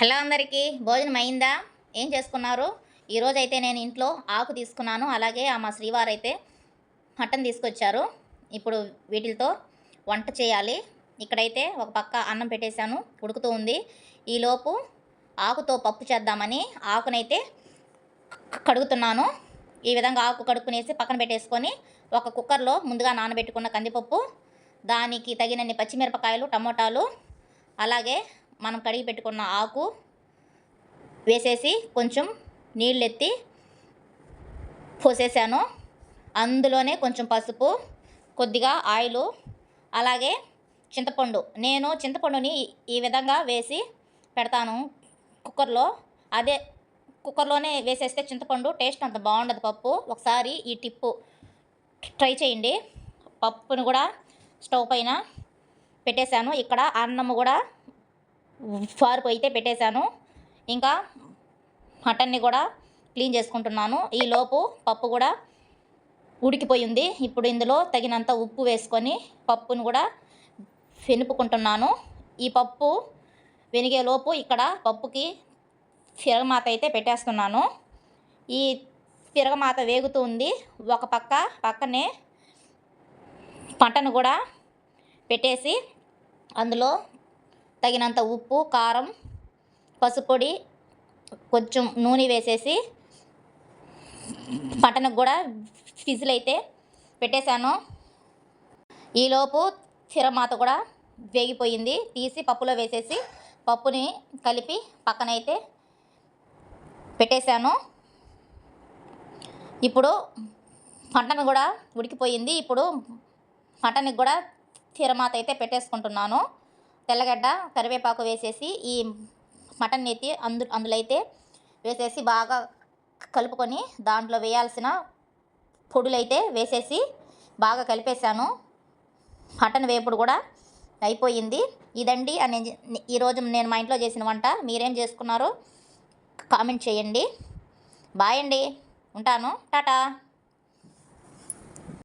Hello అందరికీ భోజనం అయిందా? ఏం చేసుకున్నారు? ఈరోజు అయితే నేను ఇంట్లో ఆకు తీసుకున్నాను అలాగే ఆ మా శ్రీవారు అయితే మటన్ తీసుకొచ్చారు. ఇప్పుడు వీటితో వంట చేయాలి. ఇక్కడైతే ఒక పక్క అన్నం పెట్టేశాను ఉడుకుతూ ఉంది. ఈలోపు ఆకుతో పప్పు చేద్దామని ఆకునైతే కడుగుతున్నాను. ఈ విధంగా ఆకు కడుక్కునేసి పక్కన పెట్టేసుకొని ఒక కుక్కర్లో ముందుగా నానబెట్టుకున్న కందిపప్పు దానికి తగినన్ని పచ్చిమిరపకాయలు టమోటాలు అలాగే మనం కడిగి పెట్టుకున్న ఆకు వేసేసి కొంచెం నీళ్ళెత్తి పోసేసాను. అందులోనే కొంచెం పసుపు కొద్దిగా ఆయిలు అలాగే చింతపండు. నేను చింతపండుని ఈ విధంగా వేసి పెడతాను కుక్కర్లో. అదే కుక్కర్లోనే వేసేస్తే చింతపండు టేస్ట్ అంత బాగుండదు పప్పు. ఒకసారి ఈ టిప్పు ట్రై చేయండి. పప్పును కూడా స్టవ్ పైన పెట్టేశాను. ఇక్కడ అన్నము కూడా ఫార్పు అయితే పెట్టేశాను. ఇంకా మటన్ని కూడా క్లీన్ చేసుకుంటున్నాను. ఈ లోపు పప్పు కూడా ఉడికిపోయింది ఇప్పుడు ఇందులో తగినంత ఉప్పు వేసుకొని పప్పును కూడా వెనుపుకుంటున్నాను. ఈ పప్పు వెనిగేలోపు ఇక్కడ పప్పుకి తిరగమాత అయితే పెట్టేస్తున్నాను. ఈ తిరగమాత వేగుతూ ఉంది. ఒక పక్క పక్కనే పంటను కూడా పెట్టేసి అందులో తగినంత ఉప్పు కారం పసుపొడి కొంచెం నూనె వేసేసి మటన్కి కూడా ఫిజిల్ అయితే పెట్టేశాను. ఈలోపు చిరమాత కూడా వేగిపోయింది. తీసి పప్పులో వేసేసి పప్పుని కలిపి పక్కనైతే పెట్టేశాను. ఇప్పుడు మటన్ కూడా ఉడికిపోయింది. ఇప్పుడు మటన్కి కూడా చిరమాత అయితే పెట్టేసుకుంటున్నాను. తెల్లగడ్డ కరివేపాకు వేసేసి ఈ మటన్ ఎత్తి అందు అందులో అయితే వేసేసి బాగా కలుపుకొని దాంట్లో వేయాల్సిన పొడులైతే వేసేసి బాగా కలిపేశాను. మటన్ వేపుడు కూడా అయిపోయింది. ఇదండి అని ఈరోజు నేను మా ఇంట్లో చేసిన వంట. మీరేం చేసుకున్నారో కామెంట్ చేయండి. బాయ్ అండి. ఉంటాను. టాటా.